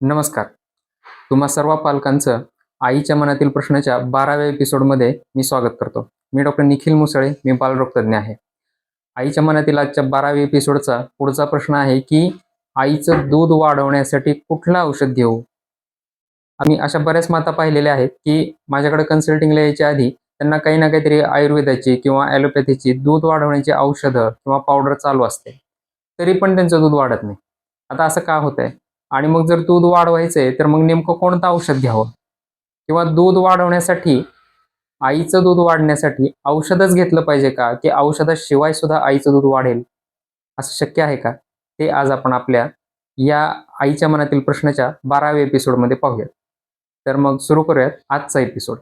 नमस्कार. तुम्हा सर्व पालकांचं आईच्या मनातील प्रश्नाच्या बाराव्या एपिसोडमध्ये मी स्वागत करतो. मी डॉक्टर निखिल मुसळे मी बालरोगतज्ञ आहे. आईच्या मनातील आजच्या बाराव्या एपिसोडचा पुढचा प्रश्न आहे की आईचं दूध वाढवण्यासाठी कुठलं औषध घेऊ? आम्ही अशा बऱ्याच माता पाहिलेल्या आहेत की माझ्याकडे कन्सल्टिंगला यायच्या आधी त्यांना काही ना काहीतरी आयुर्वेदाची किंवा ॲलोपॅथीची दूध वाढवण्याची औषधं किंवा पावडर चालू असते. तरी पण त्यांचं दूध वाढत नाही. आता असं का होतंय? आणि मग जर दूध वाढवायचंय तर मग नेमकं कोणतं औषध घ्यावं? किंवा दूध वाढवण्यासाठी आईचं दूध वाढण्यासाठी औषधच घेतलं पाहिजे का? की औषधाशिवाय सुद्धा आईचं दूध वाढेल? असं शक्य आहे का? ते आज आपण आपल्या या आईच्या मनातील प्रश्नाच्या बाराव्या एपिसोडमध्ये पाहूयात. तर मग सुरू करूयात आजचा एपिसोड.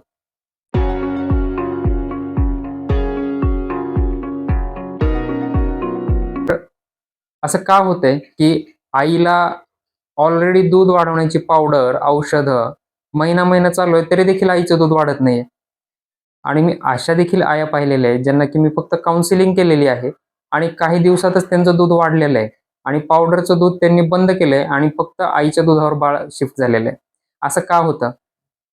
असं का होतंय की आईला ऑलरेडी दूध वाढवण्याची पावडर औषधं महिना महिना चालू आहे तरी देखील आईचं दूध वाढत नाहीये. आणि मी अशा देखील आया पाहिलेल्या आहेत ज्यांना की मी फक्त काउन्सिलिंग केलेली आहे आणि काही दिवसातच त्यांचं दूध वाढलेलं आहे. आणि पावडरचं दूध त्यांनी बंद केलंय आणि फक्त आईच्या दुधावर बाळ शिफ्ट झालेलं आहे. असं का होतं?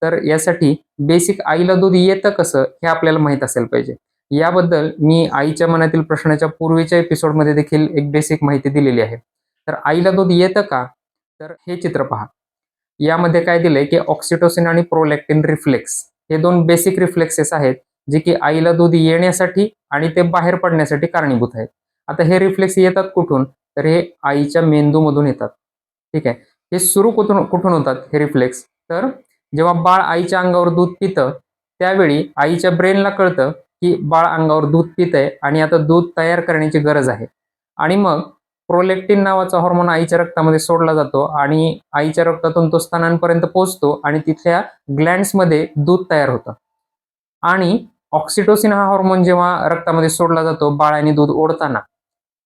तर यासाठी बेसिक आईला दूध येतं कसं हे आपल्याला माहीत असेल पाहिजे. याबद्दल मी आईच्या मनातील प्रश्नाच्या पूर्वीच्या एपिसोडमध्ये देखील एक बेसिक माहिती दिलेली आहे. तर आईला दूध येतं का? तर हे चित्र पहा. यामध्ये काय दिलंय की ऑक्सिटोसिन आणि प्रोलॅक्टिन रिफ्लेक्स हे दोन बेसिक रिफ्लेक्सेस आहेत जे की आईला दूध येण्यासाठी आणि ते बाहेर पडण्यासाठी कारणीभूत आहेत. आता हे रिफ्लेक्स येतात कुठून? तर हे आईच्या मेंदूमधून येतात. ठीक आहे? हे सुरू कुठून कुठून होतात हे रिफ्लेक्स तर जेव्हा बाळ आईच्या अंगावर दूध पितं त्यावेळी आईच्या ब्रेनला कळतं की बाळ अंगावर दूध पित आहे आणि आता दूध तयार करण्याची गरज आहे. आणि मग प्रोलेक्टिन नावाचा हॉर्मोन आईच्या रक्तामध्ये सोडला जातो आणि आईच्या रक्तातून तो स्तनांपर्यंत पोहोचतो आणि तिथल्या ग्लँड्समध्ये दूध तयार होतं. आणि ऑक्सिटोसिन हा हॉर्मोन जेव्हा रक्तामध्ये सोडला जातो बाळाने दूध ओढताना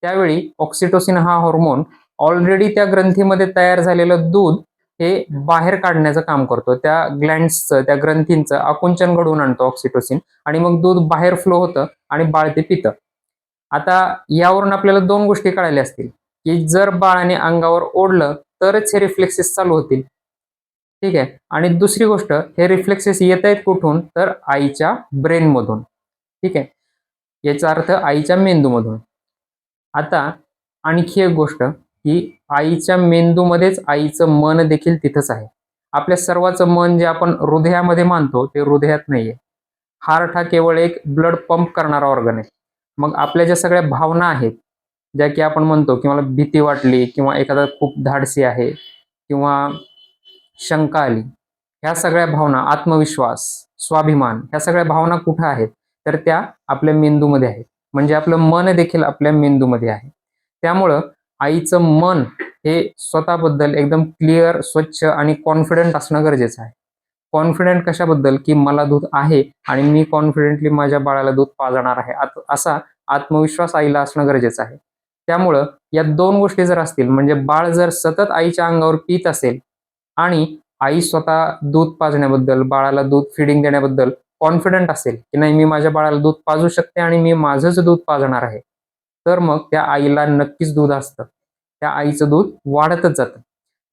त्यावेळी ऑक्सिटोसिन हा हॉर्मोन ऑलरेडी त्या ग्रंथीमध्ये तयार झालेलं दूध हे बाहेर काढण्याचं काम करतो. त्या ग्लँड्सचं त्या ग्रंथींचं आकुंचन घडवून आणतो ऑक्सिटोसिन आणि मग दूध बाहेर फ्लो होतं आणि बाळ ते पितं. आता यावरून आपल्याला दोन गोष्टी कळाल्या असतील की जर बाळाने अंगावर ओढलं तरच हे रिफ्लेक्सेस चालू होतील. ठीक आहे? आणि दुसरी गोष्ट हे रिफ्लेक्सेस येत आहेत कुठून? तर आईच्या ब्रेनमधून ठीक आहे? याचा अर्थ आईच्या मेंदूमधून. आता आणखी एक गोष्ट की आईच्या मेंदूमध्येच आईचं मन देखील तिथंच आहे. आपल्या सर्वांचं मन जे आपण हृदयामध्ये मानतो ते हृदयात नाहीये. हार्ट हा केवळ एक ब्लड पंप करणारा ऑर्गन आहे. मग आपल्या ज्या सगळ्या भावना आहेत ज्या की आपण म्हणतो की मला भीती वाटली किंवा एखादा खूप धाडसी आहे किंवा शंका आली ह्या सगळ्या भावना आत्मविश्वास स्वाभिमान ह्या सगळ्या भावना कुठं आहेत? तर त्या आपल्या मेंदूमध्ये आहेत. म्हणजे आपलं मन देखील आपल्या मेंदूमध्ये आहे. त्यामुळं आईचं मन हे स्वतःबद्दल एकदम क्लिअर स्वच्छ आणि कॉन्फिडंट असणं गरजेचं आहे. कॉन्फिडंट कशाबद्दल? की मला दूध आहे आणि मी कॉन्फिडेंटली माझ्या बाळाला दूध पाजणार आहे. असा आत्मविश्वास आईला असणं गरजेचं आहे. त्यामुळं या दोन गोष्टी जर असतील म्हणजे बाळ जर सतत आईच्या अंगावर पित असेल आणि आई स्वतः दूध पाजण्याबद्दल बाळाला दूध फिडिंग देण्याबद्दल कॉन्फिडंट असेल की नाही मी माझ्या बाळाला दूध पाजू शकते आणि मी माझंच दूध पाजणार आहे तर मग त्या आईला नक्कीच दूध असतं. त्या आईचं दूध वाढतच जातं.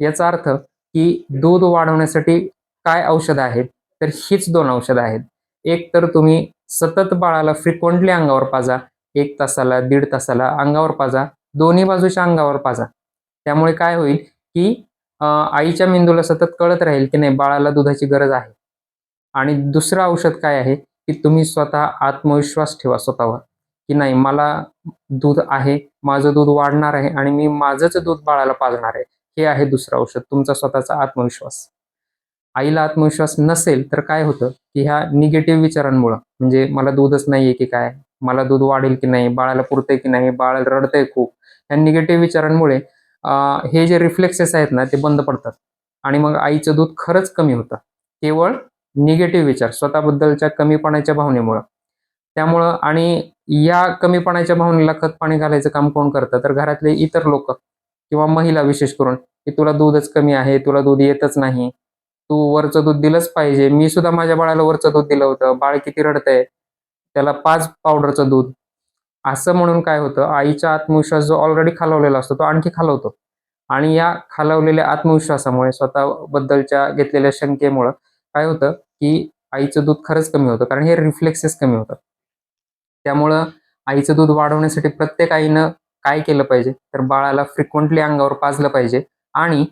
याचा अर्थ की दूध वाढवण्यासाठी काय औषधं आहेत? तर हीच दोन औषधं आहेत. एक तर तुम्ही सतत बाळाला फ्रिक्वंटली अंगावर पाजा. एक तासाला दीड तासाला अंगावर पाजा. दोन्ही बाजूच्या अंगावर पाजा. त्यामुळे काय होईल की आईच्या मेंदूला सतत कळत राहील की नाही बाळाला दुधाची गरज आहे. आणि दुसरं औषध काय आहे की तुम्ही स्वतः आत्मविश्वास ठेवा स्वतःवर. की नाही मला दूध आहे माझं दूध वाढणार आहे आणि मी माझंच दूध बाळाला पाजणार आहे. हे आहे दुसरं औषध तुमचा स्वतःचा आत्मविश्वास. आईला आत्मविश्वास नसेल तर काय होतं? की ह्या निगेटिव्ह विचारांमुळं. म्हणजे मला दूधच नाहीये की काय? मला दूध वाढेल की नाही? बाळाला पुरतंय की नाही? बाळ रडतंय खूप. ह्या निगेटिव्ह विचारांमुळे हे जे रिफ्लेक्सेस आहेत ना ते बंद पडतात. आणि मग आईचं दूध खरंच कमी होतं. केवळ निगेटिव्ह विचार स्वतःबद्दलच्या कमीपणाच्या भावनेमुळं. त्यामुळं आणि या कमीपणाच्या भावनेला खत पाणी घालायचं काम कोण करतं? तर घरातले इतर लोक किंवा महिला विशेष करून की तुला दूधच कमी आहे तुला दूध येतच नाही. तू वरचं दूध दिलंच पाहिजे. मी सुद्धा माझ्या बाळाला वरचं दूध दिलं होतं. बाळ किती रडतंय. त्याला पाच पावडरचं दूध. असं म्हणून काय होतं? आईचा आत्मविश्वास जो ऑलरेडी खालवलेला असतो तो आणखी खालवतो. आणि या खालावलेल्या आत्मविश्वासामुळे स्वतःबद्दलच्या घेतलेल्या शंकेमुळं काय होतं की आईचं दूध खरंच कमी होतं. कारण हे रिफ्लेक्सेस कमी होतात. त्यामुळं आईचं दूध वाढवण्यासाठी प्रत्येक आईनं काय केलं पाहिजे? तर बाळाला फ्रिक्वेंटली अंगावर पाजलं पाहिजे. आणि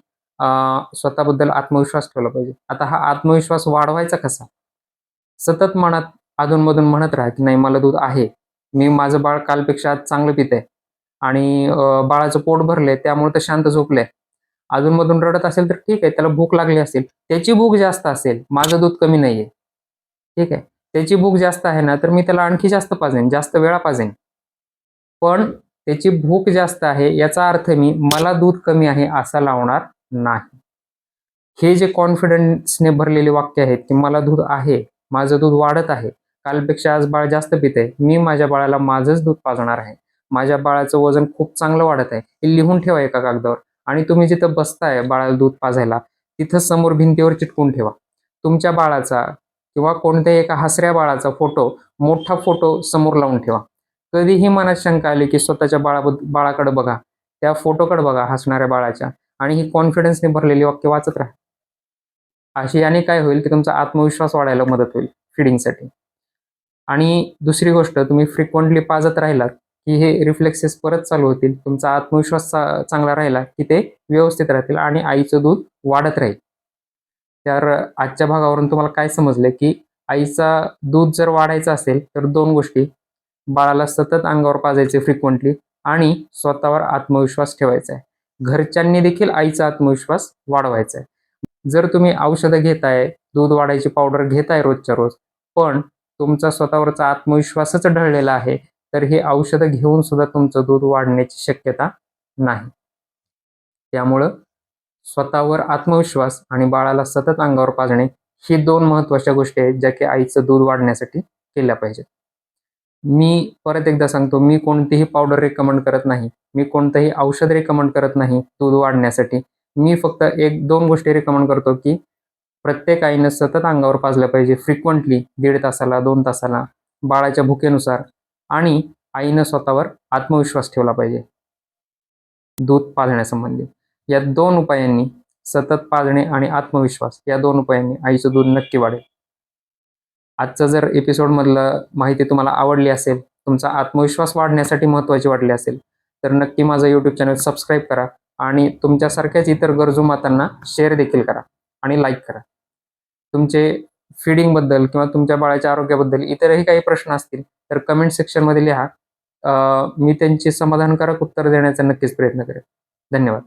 स्वतःबद्दल आत्मविश्वास ठेवला पाहिजे. आता हा आत्मविश्वास वाढवायचा कसा? सतत मनात अधूनमधून म्हणत राहा की नाही मला दूध आहे. मी माझं बाळ कालपेक्षा आज चांगलं पित आहे आणि बाळाचं पोट भरलंय त्यामुळे तर शांत झोपलंय. अधूनमधून रडत असेल तर ठीक आहे त्याला भूक लागली असेल त्याची भूक जास्त असेल माझं दूध कमी नाहीये. ठीक आहे. त्याची भूक जास्त आहे ना तर मी त्याला आणखी जास्त पाजेन जास्त वेळा पाजेन. पण त्याची भूक जास्त आहे याचा अर्थ मी मला दूध कमी आहे असा लावणार नाही. हे जे कॉन्फिडन्सने भरलेले वाक्य आहेत की मला दूध आहे माझं दूध वाढत आहे. कालपेक्षा आज बाळ जास्त पिते मी माझ्या बाळाला माझंच दूध पाजणार आहे. माझ्या बाळाचं वजन खूप चांगलं वाढत आहे. हे लिहून ठेवा एका कागदावर. आणि तुम्ही जिथं बसताय बाळाला दूध पाजायला तिथं समोर भिंतीवर चिटकून ठेवा. तुमच्या बाळाचा किंवा कोणत्याही एका हसऱ्या बाळाचा फोटो मोठा फोटो समोर लावून ठेवा. कधीही मनात शंका आली की स्वतःच्या बाळाबद्दल बाळाकडे बघा. त्या फोटोकडे बघा हसणाऱ्या बाळाच्या. आणि ही कॉन्फिडन्सने भरलेली वाक्य वाचत राहा. अशी याने काय होईल की तुमचा आत्मविश्वास वाढायला मदत होईल फिडिंगसाठी आणि दुसरी गोष्ट तुम्ही फ्रिक्वेंटली पाजत राहिलात की हे रिफ्लेक्सेस परत चालू होतील तुमचा आत्मविश्वास चांगला राहिला की ते व्यवस्थित राहतील आणि आईचं दूध वाढत राहील. तर आजच्या भागावरून तुम्हाला काय समजलं की आईचा दूध जर वाढायचं असेल तर दोन गोष्टी. बाळाला सतत अंगावर पाजायचे फ्रिक्वेंटली आणि स्वतःवर आत्मविश्वास ठेवायचा आहे. घरच्यांनी देखील आईचा आत्मविश्वास वाढवायचा आहे जर तुम्ही औषधं घेताय दूध वाढायची पावडर घेताय रोजच्या रोज पण तुमचा स्वतःवरचा आत्मविश्वासच ढळलेला आहे तर हे औषधं घेऊन सुद्धा तुमचं दूध वाढण्याची शक्यता नाही. त्यामुळं स्वतःवर आत्मविश्वास आणि बाळाला सतत अंगावर पाजणे ही दोन महत्त्वाच्या गोष्टी आहेत ज्या की आईचं दूध वाढण्यासाठी केल्या पाहिजेत. मी परत एकदा सांगतो मी कोणतीही पावडर रेकमेंड करत नाही. मी कोणतंही औषध रेकमेंड करत नाही दूध वाढण्यासाठी. मी फक्त एक दोन गोष्टी रेकमेंड करतो की प्रत्येक आईनं सतत अंगावर पाजलं पाहिजे. फ्रिक्वेंटली दीड तासाला दोन तासाला बाळाच्या भुकेनुसार. आणि आईनं स्वतःवर आत्मविश्वास ठेवला पाहिजे. दूध पाजण्यासंबंधी. या दोन उपायांनी सतत पाजणे आणि आत्मविश्वास या दोन उपायांनी आईचं दूध नक्की वाढेल. आजचं जर एपिसोडमधलं माहिती तुम्हाला आवडली असेल तुमचा आत्मविश्वास वाढण्यासाठी महत्त्वाची वाटली असेल तर नक्की माझं यूट्यूब चॅनल सबस्क्राईब करा आणि तुमच्यासारख्याच इतर गरजू मातांना शेअर देखील करा आणि लाईक करा. तुमचे फीडिंगबद्दल किंवा तुमच्या बाळाच्या आरोग्याबद्दल इतरही काही प्रश्न असतील तर कमेंट सेक्शनमध्ये लिहा. मी त्यांची समाधानकारक उत्तर देण्याचा नक्कीच प्रयत्न करेन. धन्यवाद.